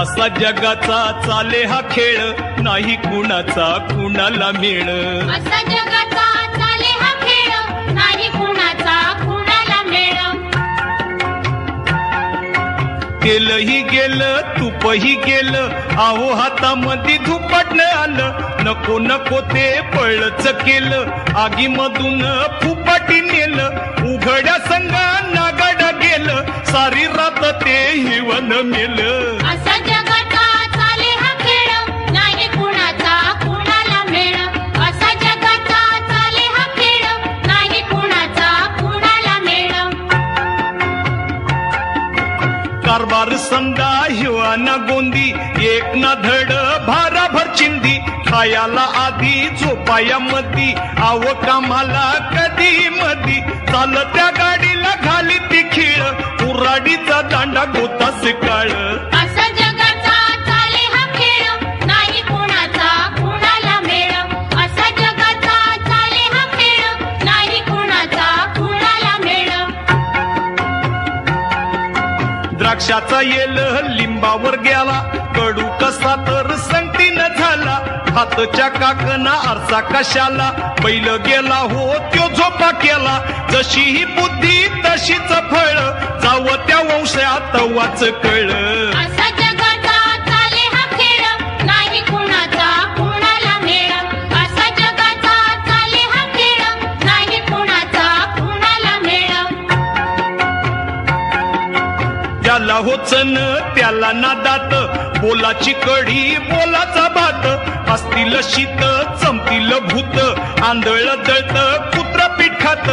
असा जगाचा चाले हा खेळ नाही कुणाचा कुणाला मेळ. असा जगाचा चाले हा खेळ नाही केलंही गेलं तुपही गेलं. आहो हातामध्ये धुपटण आलं. नको नको ते पळच केलं. आगीमधून फुपाटी नेलं. उघड्या संगा नागाडा गेलं. सारी रात ते हिवन मेलं. कारभार संदा हिवाना गोंदी एक ना धड भाराभर चिंदी. खायाला आधी झोपाया मधी आव कामाला कधी मधी. चालत्या गाडीला घाली ती खिळ उराडीचा दांडा गोता सिकाळ द्राक्षाचा येल लिंबावर गेला कडू कसा तर संगतीनं झाला. हातच्या काकना आरसा कशाला? बैल गेला हो त्यो झोपा केला. जशी ही बुद्धी तशीच फळ. जाव त्या वंशात वाच कळ. त्याला होचन त्याला नादात बोलाची कढी बोलाचा भात. असतील शीत चमतील भूत. आंधळ दळत कुत्र पीठ खात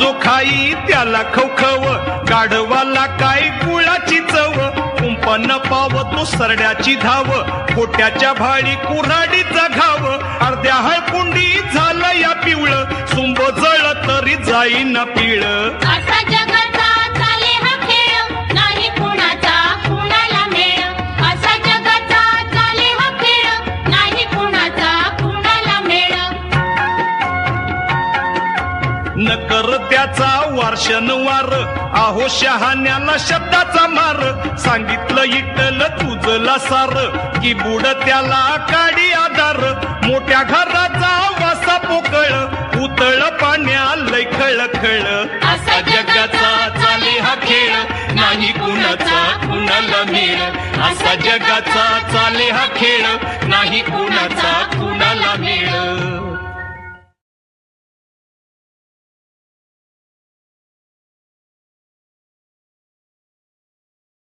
जो खाई त्याला खवखव गाढवाला काय गुळाची चव? कुंपन पाव तो सरड्याची धाव खोट्याच्या भाळी कुऱ्हाडीचा घाव. अर्ध्या हळकुंडी झालं या पिवळ सुंब जळ तरी जाईना पिळ. न कर त्याचा वारशनवार. आहो शहाण्याला शब्दाचा मार. सांगितलं इटल तुझला सार. की बुड त्याला काडी आधार. मोठ्या घराचा वासा पोकळ. उतळ पाण्या लय खळ खळ असा जगाचा चाले हा खेळ. नाही कुणाचा कुणाला मेळ. असा जगाचा चाले हा खेळ. नाही कुणाचा